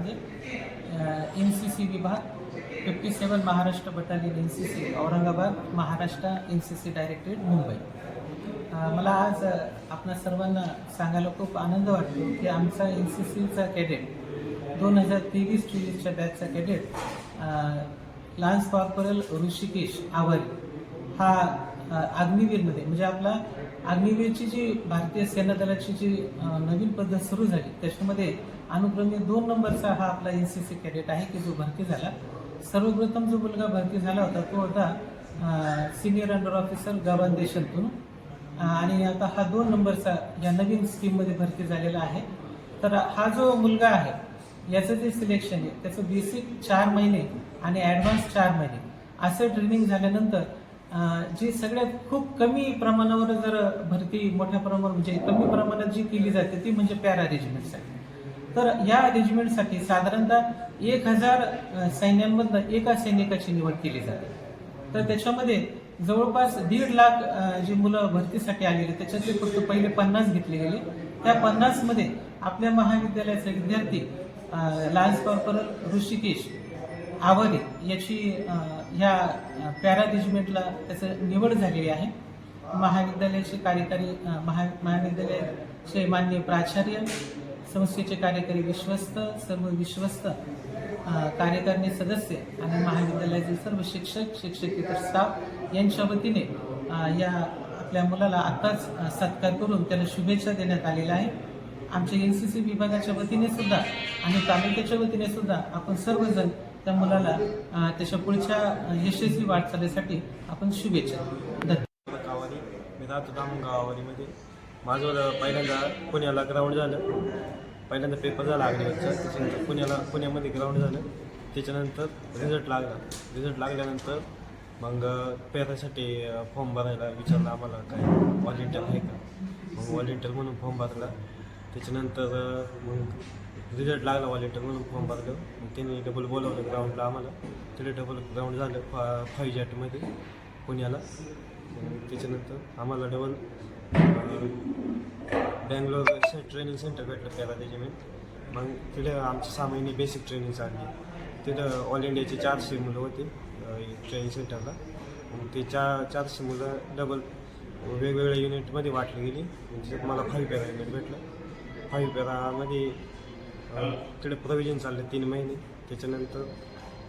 म्हणजे N C C विभाग fifty seven Maharashtra battalion N C C Aurangabad Maharashtra N C C directorate Mumbai. मला आज आपणा सर्वांना सांगायला खूप आनंद वाटतो की आमचा एन सी सीचा कॅडेट दोन हजार तेवीस चोवीसच्या बॅचचा cadet lance corporal Rishikesh Awari हा अग्निवीरमध्ये म्हणजे आपला अग्निवीरची जी भारतीय सेना दलाची जी नवीन पद्धत सुरू झाली त्याच्यामध्ये अनुक्रमे दोन नंबरचा हा आपला एन सी सी कॅडेट आहे की जो भरती झाला. सर्वप्रथम जो मुलगा भरती झाला होता तो होता सिनियर अंडर ऑफिसर गवान देशांतून आणि आता हा दोन नंबरचा या नवीन स्कीममध्ये भरती झालेला आहे. तर हा जो मुलगा आहे याचं जे सिलेक्शन आहे त्याचं बेसिक चार महिने आणि ॲडव्हान्स चार महिने असं ट्रेनिंग झाल्यानंतर जी सगळ्यात खूप कमी प्रमाणावर जर भरती मोठ्या प्रमाणावर म्हणजे कमी प्रमाणात जी केली जाते ती म्हणजे पॅरा रेजिमेंटसाठी. तर या रेजिमेंटसाठी साधारणतः एक हजार सैन्यांमधनं एका सैनिकाची निवड केली जाते. तर त्याच्यामध्ये जवळपास दीड लाख जी मुलं भरतीसाठी आलेली त्याच्यातले फक्त पहिले पन्नास घेतले गेले. त्या पन्नासमध्ये आपल्या महाविद्यालयाचे विद्यार्थी लान्स कॉर्पोरल ऋषिकेश आवारी याची ह्या अं, त्याचं निवड झालेली आहे. महाविद्यालयाचे कार्यकारी महा महाविद्यालयाचे मान्य प्राचार्य संस्थेचे कार्यकारी विश्वस्त सर्व विश्वस्त कार्यकारिणी सदस्य आणि महाविद्यालयाचे सर्व शिक्षक शिक्षकेतर स्टाफ यांच्या वतीने या आपल्या मुलाला आत्ताच सत्कार करून त्याला शुभेच्छा देण्यात आलेल्या आहे आमच्या एन सी सी विभागाच्या वतीने सुद्धा आणि तालुक्याच्या वतीने सुद्धा आपण सर्वजण त्या मुलाला त्याच्या पुढच्या यशस्वी वाटचालीसाठी आपण शुभेच्छा देतो गावारी मी राहतो दामण गावावरीमध्ये माझं पहिल्यांदा पुण्याला ग्राउंड झालं. पहिल्यांदा पेपर झाला अग्निवीरचा त्याच्यानंतर पुण्याला पुण्यामध्ये ग्राउंड झालं. त्याच्यानंतर रिझल्ट लागला. रिझल्ट लागल्यानंतर मग पेरासाठी फॉर्म भरायला विचारलं आम्हाला काय व्हॉलेंटियर आहे का? मग व्हॉलेंटियर म्हणून फॉर्म भरला. त्याच्यानंतर मग रिझल्ट लागला व्हॉलेंटियर म्हणून फॉर्म भरलं. मग त्यांनी डबल बोलवलं ग्राउंडला आम्हाला. तिथे डबल ग्राउंड झालं फा फाईव्ह जॅटमध्ये पुण्याला. त्याच्यानंतर आम्हाला डबल बँगलोर ट्रेनिंग सेंटर भेटलं त्याला त्याच्यामध्ये मग तिथे आमची सहा महिने बेसिक ट्रेनिंग चालली. तिथं ऑल इंडियाचे चारशे मुलं होते ट्रेनिंग सेंटरला मग ते चार चारशे मुलं डबल वेगवेगळ्या युनिटमध्ये वाटली गेली. म्हणजे मला फाईव्ह पॅरा युनिट भेटलं. फाईव्ह पॅरामध्ये तिकडे प्रोव्हिजन चाललं तीन महिने. त्याच्यानंतर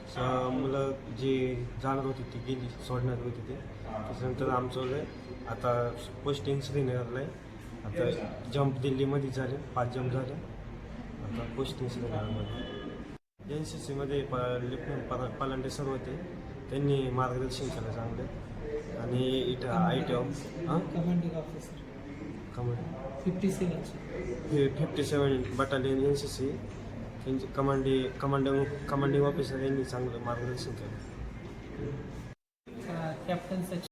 स- मुलं जे जाणार होती ती गेली सोडणार होती ते. त्याच्यानंतर आमचं आता पोस्टिंग श्रीनगरला आहे आता जम्प दिल्लीमध्ये झाले पाच जम्प झाले. आता पोस्टिंग श्रीनगरमध्ये एन सी सीमध्ये प लेफ्टनंट पला पलांडे सर होते. त्यांनी मार्गदर्शन केलं चांगलं. आणि इथं आय टी हां? Commanding officer command. फिफ्टी सेवनची फि fifty seven battalion N C C त्यांचे कमांडी कमांडिंग कमांडिंग ऑफिसर यांनी चांगलं मार्गदर्शन केलं. कॅप्टन सचिन